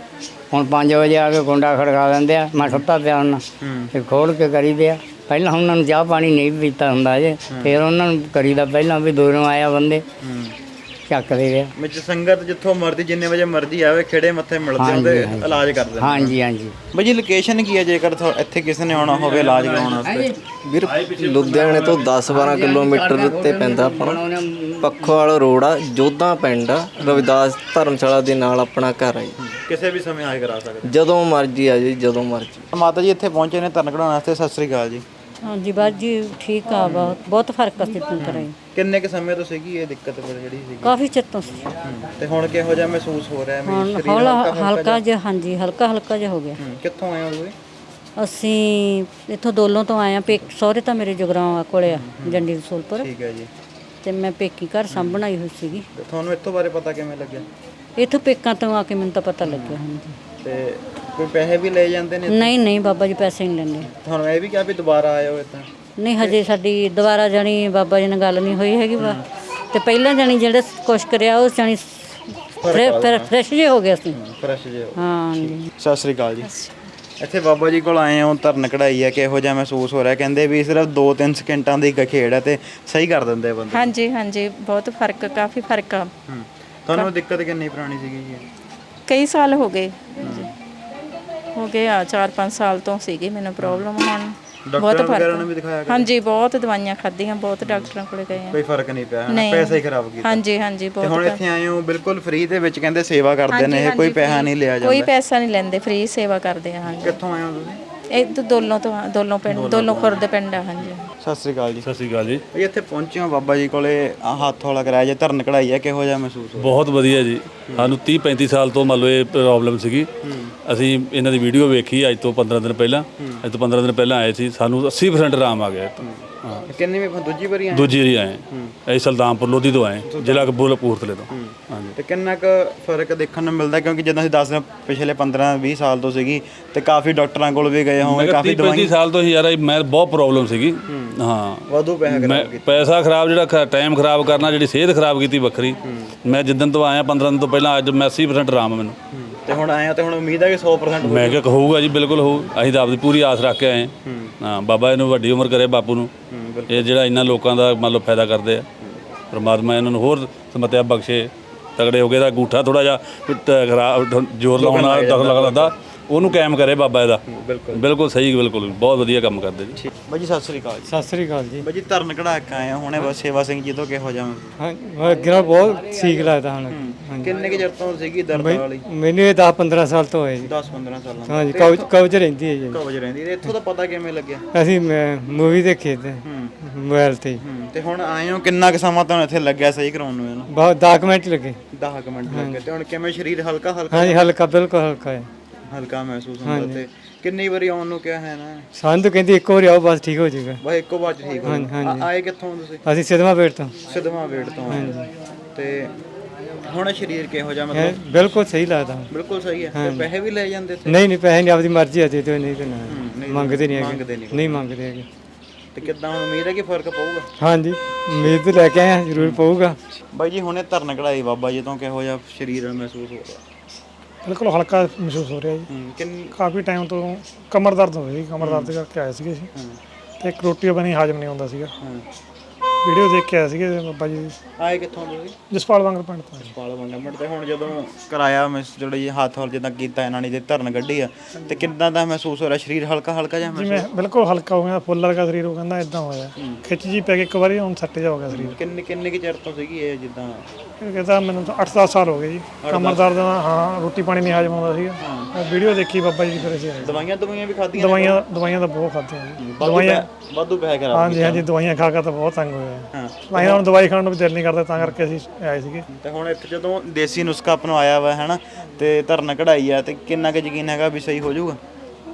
Speaker 5: ਹੁਣ 5 ਵਜੇ ਆ ਕੇ ਕੁੰਡਾ ਖੜਕਾ ਦਿੰਦੇ ਆ। ਮੈਂ ਸੁੱਤਾ ਪਿਆ ਹੁੰਦਾ
Speaker 1: ਹੂੰ।
Speaker 5: ਫਿਰ ਖੋਲ ਕੇ ਕਰੀਦੇ ਆ। ਪਹਿਲਾਂ ਉਹਨਾਂ ਨੂੰ ਚਾਹ ਪਾਣੀ ਨਹੀਂ ਪੀਤਾ ਹੁੰਦਾ ਜੇ। ਫਿਰ ਉਹਨਾਂ ਨੂੰ ਕਰੀਦਾ ਪਹਿਲਾਂ ਵੀ ਦੂਰੋਂ ਆਇਆ ਬੰਦੇ। ਚੱਕਦੇ ਰਿਹਾ।
Speaker 1: ਵਿੱਚ ਸੰਗਤ ਜਿੱਥੋਂ ਮਰਜ਼ੀ ਜਿੰਨੇ ਵਜੇ ਮਰਜ਼ੀ ਆਵੇ ਖੇੜੇ ਮੱਥੇ ਮਿਲਦੇ ਹੁੰਦੇ ਇਲਾਜ ਕਰਦੇ
Speaker 5: ਹਾਂਜੀ ਹਾਂਜੀ।
Speaker 1: ਬਾਈ ਜੀ ਲੋਕੇਸ਼ਨ ਕੀ ਹੈ? ਜੇਕਰ ਤੁਹਾ- ਇੱਥੇ ਕਿਸੇ ਨੇ ਆਉਣਾ ਹੋਵੇ ਇਲਾਜ ਕਰਾਉਣ ਵਾਸਤੇ।
Speaker 6: ਵੀਰ ਲੁਧਿਆਣੇ ਤੋਂ 10-12 ਕਿਲੋਮੀਟਰ ਤੇ ਪੈਂਦਾ ਆਪਣਾ। ਪੱਖੋਵਾਲ ਰੋਡ ਆ ਜੋਧਾ ਪਿੰਡ ਆ ਰਵਿਦਾਸ ਧਰਮਸ਼ਾਲਾ ਦੇ ਨਾਲ ਆਪਣਾ ਘਰ ਆ ਜੀ।
Speaker 1: ਕਿਸੇ ਵੀ ਸਮੇਂ ਆਏ ਕਰਾ ਸਕਦੇ
Speaker 6: ਜਦੋਂ ਮਰਜ਼ੀ ਆ ਜੀ ਜਦੋਂ ਮਰਜ਼ੀ।
Speaker 1: ਮਾਤਾ ਜੀ ਇੱਥੇ ਪਹੁੰਚੇ ਨੇ ਧਰਨ ਕਢਾਉਣ ਵਾਸਤੇ ਸਤਿ ਸ੍ਰੀ ਅਕਾਲ ਜੀ।
Speaker 2: ਹਾਂਜੀ ਬਾਅਦ ਜੀ ਠੀਕ ਆ ਬਹੁਤ ਬਹੁਤ ਫ਼ਰਕ ਆ ਸਿੱਧੂ ਹੀ।
Speaker 1: ਕਿੰਨੇ ਕੁ ਸਮੇਂ ਤੋਂ ਸੀਗੀ ਇਹ ਦਿੱਕਤ ਫਿਰ ਜਿਹੜੀ ਸੀਗੀ?
Speaker 2: ਕਾਫੀ ਚਿਰ ਤੋਂ ਸੀ।
Speaker 1: ਤੇ ਹੁਣ ਕਿਹੋ ਜਿਹਾ ਮਹਿਸੂਸ ਹੋ ਰਿਹਾ? ਹੈ
Speaker 2: ਹੁਣ
Speaker 1: ਮੇਰੀ
Speaker 2: ਹੌਲਾ ਹਲਕਾ ਜਿਹਾ ਹਾਂਜੀ ਹਲਕਾ ਹਲਕਾ ਜਿਹਾ ਹੋ ਗਿਆ।
Speaker 1: ਹੂੰ, ਕਿੱਥੋਂ ਆਏ ਹੋ ਤੁਸੀਂ?
Speaker 2: ਅਸੀਂ ਇੱਥੋਂ ਦੋਲੋਂ ਤੋਂ ਆਏ ਆ ਪੇਕ ਸਹੁਰੇ ਤਾਂ ਮੇਰੇ ਜਗਰਾਵਾਂ ਕੋਲੇ ਆ ਜੰਡੀ ਰਸੂਲਪੁਰ।
Speaker 1: ਠੀਕ ਹੈ ਜੀ।
Speaker 2: ਤੇ ਮੈਂ ਪੇਕੀ ਘਰ ਸਾਂਭਣ ਆਈ ਹੋਈ ਸੀਗੀ।
Speaker 1: ਤੇ ਤੁਹਾਨੂੰ ਇੱਥੋਂ ਬਾਰੇ ਪਤਾ ਕਿਵੇਂ ਲੱਗਿਆ?
Speaker 2: ਇੱਥੋਂ ਪੇਕਾਂ ਤੋਂ ਆ ਕੇ ਮੈਨੂੰ ਤਾਂ ਪਤਾ ਲੱਗਿਆ ਹਾਂਜੀ।
Speaker 1: ਤੇ ਕੋਈ ਪੈਸੇ ਵੀ ਲੈ ਜਾਂਦੇ ਨੇ
Speaker 2: ਨਹੀਂ ਨਹੀਂ ਬਾਬਾ ਜੀ ਪੈਸੇ ਨਹੀਂ ਲੈਂਦੇ।
Speaker 1: ਤੁਹਾਨੂੰ ਇਹ ਵੀ ਕਿਹਾ ਵੀ ਦੁਬਾਰਾ ਆਇਓ ਇੱਥੇ?
Speaker 2: ਨਹੀਂ ਹਜੇ ਸਾਡੀ ਦੁਬਾਰਾ ਜਾਣੀ ਬਾਬਾ ਜੀ ਨਾਲ ਗੱਲ ਨਹੀਂ ਹੋਈ ਹੈਗੀ ਵਾ। ਤੇ ਪਹਿਲਾਂ ਜਾਣੀ ਜਿਹੜੇ ਕੁਛ ਕਰਿਆ ਉਹ ਜਾਣੀ ਫਿਰ ਫਰੈਸ਼ ਜੇ ਹੋ ਗਿਆ ਸੀ
Speaker 1: ਫਰੈਸ਼ ਜੇ
Speaker 2: ਹਾਂ ਜੀ
Speaker 1: ਸਤਿ ਸ੍ਰੀ ਅਕਾਲ ਜੀ। ਇੱਥੇ ਬਾਬਾ ਜੀ ਕੋਲ ਆਏ ਹਾਂ ਧਰਨ ਕਢਾਈ ਹੈ ਕਿਹੋ ਜਿਹਾ ਮਹਿਸੂਸ ਹੋ ਰਿਹਾ? ਕਹਿੰਦੇ ਵੀ ਸਿਰਫ 2-3 ਸਕਿੰਟਾਂ ਦੀ ਖੇਡ ਹੈ ਤੇ ਸਹੀ ਕਰ ਦਿੰਦੇ ਆ ਬੰਦੇ।
Speaker 3: ਹਾਂਜੀ ਹਾਂਜੀ ਬਹੁਤ ਫ਼ਰਕ ਕਾਫੀ ਫ਼ਰਕ ਆ।
Speaker 1: ਹੂੰ। ਤੁਹਾਨੂੰ ਦਿੱਕਤ ਕਿੰਨੀ ਪੁਰਾਣੀ ਸੀਗੀ ਜੀ?
Speaker 3: ਕਈ ਸਾਲ ਹੋ ਗਏ। ਹੋ ਗਏ ਆ 4-5 ਸਾਲ ਤੋਂ ਸੀਗੀ ਮੈਨੂੰ ਪ੍ਰੋਬਲਮ ਹੁਣ। ਬਹੁਤ
Speaker 1: ਡਾਕਟਰ ਵਗੈਰਾ ਨੂੰ
Speaker 3: ਫ਼ਰਕ
Speaker 1: ਵੀ ਦਿਖਾਇਆ
Speaker 3: ਹਾਂਜੀ ਬਹੁਤ ਦਵਾਈਆਂ ਖਾਧੀਆਂ ਬਹੁਤ ਡਾਕਟਰਾਂ ਕੋਲੇ ਗਏ ਆ।
Speaker 1: ਕੋਈ ਫ਼ਰਕ ਨਹੀਂ ਪਿਆ ਹਨਾ?
Speaker 3: ਨਹੀਂ।
Speaker 1: ਪੈਸਾ ਹੀ ਖਰਾਬ ਕੀਤਾ।
Speaker 3: ਹਾਂਜੀ ਹਾਂਜੀ
Speaker 1: ਤੇ
Speaker 3: ਬਹੁਤ
Speaker 1: ਹੁਣ ਇੱਥੇ ਆਏ ਹੋ ਬਿਲਕੁਲ ਫ੍ਰੀ ਦੇ ਵਿੱਚ ਕਹਿੰਦੇ ਸੇਵਾ ਕਰਦੇ ਨੇ ਇਹ ਕੋਈ ਪੈਸਾ ਨਹੀਂ ਲਿਆ
Speaker 3: ਕੋਈ
Speaker 1: ਜਾਂਦਾ।
Speaker 3: ਪੈਸਾ ਨਹੀਂ ਲੈਂਦੇ ਫ੍ਰੀ ਸੇਵਾ ਕਰਦੇ ਆ ਹਾਂਜੀ।
Speaker 1: ਕਿੱਥੋਂ ਆਏ ਹੋ ਤੁਸੀਂ?
Speaker 3: ਇਹ ਤੋਂ ਦੋਲੋਂ ਤੋਂ ਆ, ਦੋਲੋਂ ਪਿੰਡ। ਦੋਲੋਂ ਖੁਰਦ ਪਿੰਡ ਆ ਹਾਂਜੀ।
Speaker 1: ਸਤਿ ਸ੍ਰੀ ਅਕਾਲ ਜੀ।
Speaker 4: ਸਤਿ ਸ਼੍ਰੀ ਅਕਾਲ ਜੀ।
Speaker 1: ਇਹ ਇੱਥੇ ਪਹੁੰਚੇ ਹੋ ਬਾਬਾ ਜੀ ਕੋਲੇ ਆਹ ਹੱਥ ਵਾਲਾ ਕਰਾਇਆ ਜੇ ਧਰਨ ਕਢਾਈ ਹੈ ਕਿਹੋ ਜਿਹਾ ਮਹਿਸੂਸ ਹੋ
Speaker 4: ਬਹੁਤ ਵਧੀਆ ਜੀ। ਸਾਨੂੰ 30 35 ਸਾਲ ਤੋਂ ਮੰਨ ਲਓ ਇਹ ਪ੍ਰੋਬਲਮ ਸੀਗੀ। ਅਸੀਂ ਇਹਨਾਂ ਦੀ ਵੀਡੀਓ ਵੇਖੀ ਅੱਜ ਤੋਂ 15 ਦਿਨ ਪਹਿਲਾਂ। ਅੱਜ ਤੋਂ 15 ਦਿਨ ਪਹਿਲਾਂ ਆਏ ਸੀ ਸਾਨੂੰ 80% ਆਰਾਮ ਆ ਗਿਆ।
Speaker 1: ਕਿੰਨੀ ਵੀ ਦੂਜੀ ਵਾਰੀ ਆਏ
Speaker 4: ਦੂਜੀ ਵਾਰੀ ਆਏ ਅਸੀਂ ਸੁਲਤਾਨਪੁਰ ਲੋਧੀ ਤੋਂ ਆਏ ਜ਼ਿਲ੍ਹਾ ਕਬੂਲ ਕਪੂਰਥਲੇ ਤੋਂ। ਹਾਂਜੀ।
Speaker 1: ਤੇ ਕਿੰਨਾ ਕੁ ਫ਼ਰਕ ਦੇਖਣ ਨੂੰ ਮਿਲਦਾ? ਕਿਉਂਕਿ ਜਦੋਂ ਅਸੀਂ 10 ਪਿਛਲੇ 15 20 ਸਾਲ ਤੋਂ ਸੀਗੀ ਤੇ ਕਾਫੀ ਡਾਕਟਰਾਂ ਕੋਲ ਵੀ ਗਏ ਹੋਵਾਂਗੇ ਕਾਫੀ
Speaker 4: 30 35 ਸਾਲ ਤੋਂ ਹੀ ਯਾਰ ਮੈਂ ਬਹੁਤ ਪ੍ਰੋਬਲਮ ਸੀਗੀ। ਹਾਂ।
Speaker 1: ਵਾਧੂ ਪੈਸਾ
Speaker 4: ਮੈਂ ਪੈਸਾ ਖਰਾਬ ਜਿਹੜਾ ਟਾਈਮ ਖਰਾਬ ਕਰਨਾ ਜਿਹੜੀ ਸਿਹਤ ਖਰਾਬ ਕੀਤੀ ਵੱਖਰੀ। ਮੈਂ ਜਿੱਦਣ ਤੋਂ ਆਇਆ 15 ਦਿਨ ਤੋਂ ਪਹਿਲਾਂ ਅੱਜ ਮੈਂ 80% ਆਰਾਮ ਮੈਨੂੰ।
Speaker 1: ਤੇ ਹੁਣ ਆਏ ਆ ਤੇ ਹੁਣ ਉਮੀਦ ਹੈ ਕਿ 100%
Speaker 4: ਮੈਂ ਕਿਹਾ ਹੋਊਗਾ ਜੀ ਬਿਲਕੁਲ ਹੋਊ। ਅਸੀਂ ਤਾਂ ਆਪਦੀ ਪੂਰੀ ਆਸ ਰੱਖ ਕੇ ਆਏ ਹਾਂ। ਹਾਂ। ਬਾਬਾ ਇਹਨੂੰ ਵੱਡੀ ਉਮਰ ਕਰੇ ਬਾਪੂ ਨੂੰ। ਇਹ ਜਿਹੜਾ ਇਹਨਾਂ ਲੋਕਾਂ ਦਾ ਮੰਨ ਲਓ ਫਾਇਦਾ ਕਰਦੇ ਆ। ਪਰਮਾਤਮਾ ਇਹਨਾਂ ਨੂੰ ਹੋਰ ਸਮਤਿਆ ਬਖਸ਼ੇ। ਤਗੜੇ ਹੋ ਗਏ ਦਾ ਅੰਗੂਠਾ ਥੋੜਾ ਜਿਹਾ ਜ਼ੋਰ ਲਾਉਣ ਨਾਲ ਦਖਲ ਲੱਗਦਾ ਉਹਨੂੰ ਕਾਇਮ ਕਰੇ ਬਾਬਾ ਇਹਦਾ। ਬਿਲਕੁਲ। ਬਿਲਕੁਲ ਸਹੀ ਬਿਲਕੁਲ। ਬਹੁਤ ਵਧੀਆ ਕੰਮ ਕਰਦੇ ਜੀ।
Speaker 1: ਬਾਈ ਜੀ ਸਤਿ ਸ੍ਰੀ ਅਕਾਲ ਜੀ।
Speaker 7: ਸਤਿ ਸ੍ਰੀ ਅਕਾਲ ਜੀ।
Speaker 1: ਬਾਈ ਜੀ ਧਰਨ ਕਢਾ ਕੇ ਆਏ ਆ ਹੁਣੇ ਬਸ ਸੇਵਾ ਸਿੰਘ ਜੀ ਤੋਂ ਕਿਹੋ ਜਿਹਾ
Speaker 7: ਹਾਂ ਅੱਗੇ ਬਹੁਤ ਠੀਕ ਲੱਗਦਾ ਹੁਣ।
Speaker 1: ਕਿੰਨੇ ਕੁ ਚਿਰ ਤੋਂ ਸੀਗੀ ਦਰਦ ਵਾਲੀ?
Speaker 7: ਮੈਨੂੰ ਇਹ 10 15 ਸਾਲ ਤੋਂ ਹੋਏ ਜੀ।
Speaker 1: 10 15 ਸਾਲਾਂ ਤੋਂ।
Speaker 7: ਹਾਂਜੀ ਕਵਜ ਕਵਜ ਰਹਿੰਦੀ ਹੈ ਜੀ।
Speaker 1: ਕਵਜ ਰਹਿੰਦੀ ਤੇ ਇੱਥੋਂ ਦਾ ਪਤਾ ਕਿਵੇਂ ਲੱਗਿਆ?
Speaker 7: ਅਸੀਂ ਮੂਵੀ ਦੇਖੇ ਤੇ ਮੋਬਾਈਲ ਤੇ ਹੀ।
Speaker 1: ਹੂੰ। ਤੇ ਹੁਣ ਆਏ ਹੋ ਕਿੰਨਾ ਕੁ ਸਮਾਂ ਤੁਹਾਨੂੰ ਇੱਥੇ ਲੱਗਿਆ ਸਹੀ ਕਰਾਉਣ ਨੂੰ ਇਹਨੂੰ?
Speaker 7: ਬਹੁਤ ਡਾਕੂਮੈਂਟ ਲੱਗੇ।
Speaker 1: 10 ਮਿੰਟ ਲੱਗੇ। ਤੇ ਹੁਣ ਕਿਵੇਂ ਸਰੀਰ ਹਲਕਾ ਹਲਕਾ
Speaker 7: ਹਾਂਜੀ ਹਲਕਾ ਬਿਲਕੁਲ ਹਲਕਾ ਹੈ।
Speaker 1: ਹਲਕਾ ਮਹਿਸੂਸ ਹੁੰਦਾ ਤੇ ਕਿੰਨੀ ਵਾਰੀ ਆਉਣ ਨੂੰ ਕਿਹਾ ਹੈ ਨਾ?
Speaker 7: ਸਾਨੂੰ ਤਾਂ ਕਹਿੰਦੇ ਇੱਕ ਵਾਰੀ ਆਓ ਬਸ ਠੀਕ ਹੋ ਜਾਏਗਾ
Speaker 1: ਬਸ ਇੱਕੋ ਵਾਰ 'ਚ ਠੀਕ ਹੋ
Speaker 7: ਹਾਂਜੀ। ਹਾਂਜੀ।
Speaker 1: ਆ- ਆਏ ਕਿੱਥੋਂ ਤੁਸੀਂ?
Speaker 7: ਅਸੀਂ ਸਿਦਮਾ ਪੇਟ ਤੋਂ।
Speaker 1: ਸਿੱਧਵਾਂ ਵੇੜ ਤੋਂ। ਆਏ। ਤੇ ਹੁਣ ਸਰੀਰ ਕਿਹੋ ਜਿਹਾ
Speaker 7: ਹੈ,
Speaker 1: ਮਤਲਬ?
Speaker 7: ਬਿਲਕੁਲ ਸਹੀ ਲੱਗਦਾ।
Speaker 1: ਬਿਲਕੁਲ ਸਹੀ ਹੈ। ਤੇ ਪੈਸੇ ਵੀ ਲੈ ਜਾਂਦੇ ਤੇ
Speaker 7: ਨਹੀਂ ਨਹੀਂ ਪੈਸੇ ਨਹੀਂ ਆਪਦੀ ਮਰਜ਼ੀ ਆ ਦੇ ਦਿਓ ਨਹੀਂ ਤੇ ਨਾ।
Speaker 1: ਨਹੀਂ,
Speaker 7: ਮੰਗਦੇ ਨਹੀਂ
Speaker 1: ਮੰਗਦੇ
Speaker 7: ਹੈਗੇ
Speaker 1: ਨਹੀਂ।
Speaker 7: ਨਹੀਂ ਮੰਗਦੇ ਹੈਗੇ।
Speaker 1: ਤੇ ਕਿੱਦਾਂ ਹੁਣ ਉਮੀਦ ਹੈ ਕਿ ਫ਼ਰਕ ਪਊਗਾ?
Speaker 7: ਹਾਂਜੀ ਉਮੀਦ ਤੇ ਲੈ ਕੇ ਹਾਂ, ਜ਼ਰੂਰ ਪਊਗਾ।
Speaker 1: ਬਾਈ ਜੀ ਹੁਣੇ ਧਰਨ ਕਢਾਈ ਬਾਬਾ ਜੀ ਤੋਂ ਕਿਹੋ ਜਿਹਾ ਸਰੀਰ ਮਹਿਸੂਸ ਹੋ ਰਿਹਾ?
Speaker 8: ਬਿਲਕੁਲ ਹਲਕਾ ਮਹਿਸੂਸ ਹੋ ਰਿਹਾ ਜੀ।
Speaker 1: ਕਿੰਨ
Speaker 8: ਕਾਫੀ ਟਾਈਮ ਤੋਂ ਕਮਰ ਦਰਦ ਹੋ ਰਹੀ ਸੀ ਕਮਰ ਦਰਦ ਕਰਕੇ ਆਏ ਸੀਗੇ ਅਸੀਂ। ਤੇ ਇੱਕ ਰੋਟੀ ਬਣੀ ਹਾਜ਼ਮ ਨਹੀਂ ਹੁੰਦਾ ਸੀਗਾ। ਵੀਡੀਓ ਦੇਖ ਕੇ ਸੀਗੇ ਬਾਬਾ ਜੀ। ਦੀ।
Speaker 1: ਆਏ ਕਿੱਥੋਂ ਤੁਸੀਂ
Speaker 8: ਜਸਪਾਲ ਵਾਂਗਰ ਪਿੰਡ ਤੋਂ ਜੀ।
Speaker 1: ਪਾਲ ਮੰਡਮਟ ਤੇ ਹੁਣ ਜਦੋਂ ਕਰਾਇਆ ਮੈਂ ਜਿਹੜਾ ਜੀ ਹੱਥ ਹੌਲ ਜਿੱਦਾਂ ਕੀਤਾ ਇਹਨਾਂ ਨੇ ਤੇ ਧਰਨ ਕੱਢੀ ਆ ਤੇ ਕਿੱਦਾਂ ਦਾ ਮਹਿਸੂਸ ਹੋ ਰਿਹਾ? ਸਰੀਰ ਹਲਕਾ ਹਲਕਾ ਜਿਹਾ
Speaker 8: ਜਿਵੇਂ
Speaker 1: ਮਹਿਸੂਸ?
Speaker 8: ਬਿਲਕੁਲ ਹਲਕਾ ਹੋ ਗਿਆ ਫੁੱਲ ਵਰਗਾ ਸਰੀਰ ਹੋ ਕਹਿੰਦਾ ਇਦਾਂ ਹੋਇਆ। ਖਿੱਚ ਜੀ ਪੈ ਕੇ ਇੱਕ ਵਾਰੀ ਹੁਣ ਸੱਟ ਜਾ ਹੋ ਗਿਆ ਸਰੀਰ।
Speaker 1: ਕਿੰਨੇ ਕਿੰਨੇ ਕਿ ਚਿਰ ਤੋਂ ਸੀਗੀ ਇਹ ਜਿੱਦਾਂ?
Speaker 8: ਇਹ ਕਹਿੰਦਾ ਮੈਨੂੰ ਤਾਂ 8-10 ਸਾਲ ਹੋ ਗਏ ਜੀ। ਕਮਰ ਦਰਦ ਦਾ ਹਾਂ ਰੋਟੀ ਪਾਣੀ ਨਹੀਂ ਹਾਜ਼ਮ ਆਉਂਦਾ ਸੀਗਾ ਵੀਡੀਓ ਦੇਖੀ ਬਾਬਾ ਜੀ ਦੀ ਫਿਰ ਅਸੀਂ ਆਏ।
Speaker 1: ਦਵਾਈਆਂ ਦਵਾਈਆਂ ਵੀ ਖਾਧੀਆਂ
Speaker 8: ਦਵਾਈਆਂ ਦਵਾਈਆਂ ਤਾਂ ਬਹੁਤ ਖਾਧੀਆਂ ਜੀ। ਦਵਾਈਆਂ
Speaker 1: ਪੈ- ਵਾਧੂ ਪੈਸੇ ਖਰਾਬ
Speaker 8: ਹਾਂਜੀ ਹਾਂਜੀ ਦਵਾਈਆਂ ਖਾ ਕੇ ਤਾਂ ਬਹੁਤ ਤੰਗ
Speaker 1: ਹਾਂ।
Speaker 8: ਦਵਾਈਆਂ ਹੁਣ ਦਵਾਈ ਖਾਣ ਨੂੰ ਵੀ ਦਿਲ ਨਹੀਂ ਕਰਦਾ ਤਾਂ ਕਰਕੇ ਅਸੀਂ ਆਏ ਸੀਗੇ।
Speaker 1: ਤੇ ਹੁਣ ਇੱਥੇ ਜਦੋਂ ਦੇਸੀ ਨੁਸਖਾ ਅਪਣਾਇਆ ਵਾ ਹੈਨਾ ਤੇ ਧਰਨ ਕਢਾਈ ਆ ਤੇ ਕਿੰਨਾ ਕੁ ਯਕੀਨ ਹੈਗਾ ਵੀ ਸਹੀ ਹੋ ਜਾਊਗਾ?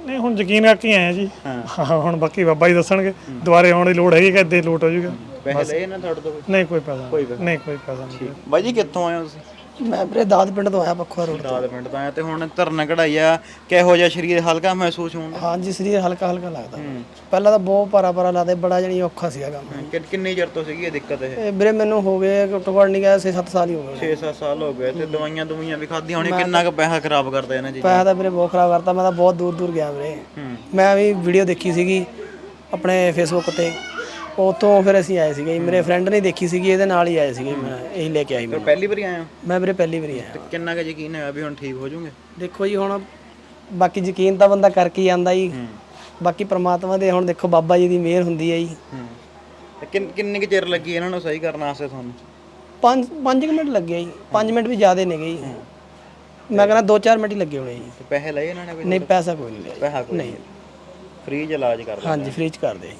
Speaker 8: ਨਹੀਂ ਹੁਣ ਯਕੀਨ ਕਰਕੇ ਹੀ ਆਏ ਆ ਜੀ। ਹਾਂ। ਹੁਣ ਬਾਕੀ ਬਾਬਾ ਜੀ ਦੱਸਣਗੇ। ਦੁਬਾਰੇ ਆਉਣ ਦੀ ਲੋੜ ਹੈਗੀ ਕਿ ਇੱਦਾਂ ਹੀ ਲੋਟ ਹੋ ਜਾਊਗਾ।
Speaker 1: ਪੈਸੇ ਲਏ ਨਾ ਤੁਹਾਡੇ ਤੋਂ ਕੋਈ?
Speaker 8: ਨਹੀਂ ਕੋਈ ਪੈਸਾ
Speaker 1: ਕੋਈ ਪੈਸਾ।
Speaker 8: ਨਹੀਂ ਕੋਈ ਪੈਸਾ ਨਹੀਂ।
Speaker 1: ਬਾਈ ਜੀ ਕਿੱਥੋਂ ਆਏ ਹੋ ਤੁਸੀਂ?
Speaker 9: ਮੈਂ ਵੀਰੇ ਦਾਦ ਪਿੰਡ ਤੋਂ ਆਇਆ ਪੱਖੋ ਰੋਡ
Speaker 1: ਦਾਦ ਪਿੰਡ ਤੋਂ ਆਇਆ ਤੇ ਹੁਣ ਧਰਨਾ ਕਢਾਈਆ ਕਿਹੋ ਜਿਹਾ ਸਰੀਰ ਹਲਕਾ ਮਹਿਸੂਸ ਹੁੰਦਾ
Speaker 9: ਹਾਂਜੀ ਸਰੀਰ ਹਲਕਾ ਹਲਕਾ ਲੱਗਦਾ। ਪਹਿਲਾਂ ਤਾਂ ਬਹੁਤ ਭਾਰਾ ਭਾਰਾ ਲੱਗਦਾ ਬੜਾ ਜਣੀ ਔਖਾ ਸੀਗਾ ਕੰਮ।
Speaker 1: ਕਿੰਨੀ ਚਿਰ ਤੋਂ ਸੀਗੀ ਇਹ ਦਿੱਕਤ ਇਹ?
Speaker 9: ਇਹ ਵੀਰੇ ਮੈਨੂੰ ਹੋ ਗਏ ਘੱਟੋ ਘੱਟ ਨਹੀਂ ਗਿਆ 6-7 ਸਾਲ ਹੀ ਹੋ ਗਏ।
Speaker 1: 6-7 ਸਾਲ ਹੋ ਗਏ ਤੇ ਦਵਾਈਆਂ ਦਵਾਈਆਂ ਵੀ ਖਾਧੀਆਂ ਹੋਣੀ ਕਿੰਨਾ ਕੁ ਪੈਸਾ ਖਰਾਬ ਕਰਦਾ ਇਹਨਾਂ ਜੀ
Speaker 9: ਪੈਸਾ ਤਾਂ ਵੀਰੇ ਬਹੁਤ ਖਰਾਬ ਕਰਤਾ ਮੈਂ ਤਾਂ ਬਹੁਤ ਦੂਰ ਦੂਰ ਗਿਆ ਵੀਰੇ। ਮੈਂ ਵੀ ਵੀਡੀਓ ਦੇਖੀ ਸੀਗੀ ਆਪਣੇ ਫੇਸਬੁੱਕ ਤੇ। ਉਤੋਂ ਫਿਰ ਅਸੀਂ ਆਏ ਸੀਗੇ ਜੀ। ਮੇਰੇ ਫਰੈਂਡ ਨੇ ਦੇਖੀ ਸੀਗੀ ਇਹਦੇ ਨਾਲ ਹੀ ਆਏ ਸੀਗੇ ਮੈਂ ਇਹੀ ਲੈ ਕੇ ਆਈ ਮੈਂ
Speaker 1: ਪਹਿਲੀ ਵਾਰੀ ਹੋ?
Speaker 9: ਮੈਂ ਵੀਰੇ ਪਹਿਲੀ ਵਾਰੀ ਆਇਆ
Speaker 1: ਕਿੰਨਾ ਕੁ ਯਕੀਨ ਹੈਗਾ ਵੀ ਹੁਣ ਠੀਕ ਹੋ ਜਾਓਗੇ?
Speaker 9: ਦੇਖੋ ਜੀ ਹੁਣ ਬਾਕੀ ਯਕੀਨ ਤਾਂ ਬੰਦਾ ਕਰਕੇ ਹੀ ਆਂਦਾ ਜੀ। ਬਾਕੀ ਪ੍ਰਮਾਤਮਾ ਦੇ ਹੁਣ ਦੇਖੋ ਬਾਬਾ ਜੀ ਦੀ ਮਿਹਰ ਹੁੰਦੀ ਹੈ ਜੀ।
Speaker 1: ਤੇ ਕਿੰਨ ਕਿੰਨੀ ਕੁ ਚਿਰ ਲੱਗੀ ਇਹਨਾਂ ਨੂੰ ਸਹੀ ਕਰਨ ਵਾਸਤੇ ਤੁਹਾਨੂੰ?
Speaker 9: 5 5 ਮਿੰਟ ਲੱਗੇ ਜੀ। 5 ਮਿੰਟ ਵੀ ਜ਼ਿਆਦਾ ਨਹੀਂ ਗਈ ਮੈਂ ਕਹਿੰਦਾ 2-4 ਮਿੰਟ ਹੀ ਲੱਗੇ ਹੋਣੇ ਜੀ।
Speaker 1: ਤੇ ਪੈਸੇ ਲਏ ਇਹਨਾਂ ਨੇ ਕੋਈ
Speaker 9: ਨਹੀਂ ਪੈਸਾ ਕੋਈ ਨਹੀਂ ਲਿਆ ਜੀ।
Speaker 1: ਪੈਸਾ ਕੋਈ ਨਹੀਂ। ਫ੍ਰੀ ਇਲਾਜ ਕਰਦੇ
Speaker 9: ਹਾਂਜੀ ਫ੍ਰੀ ਚ ਕਰਦੇ ਜੀ।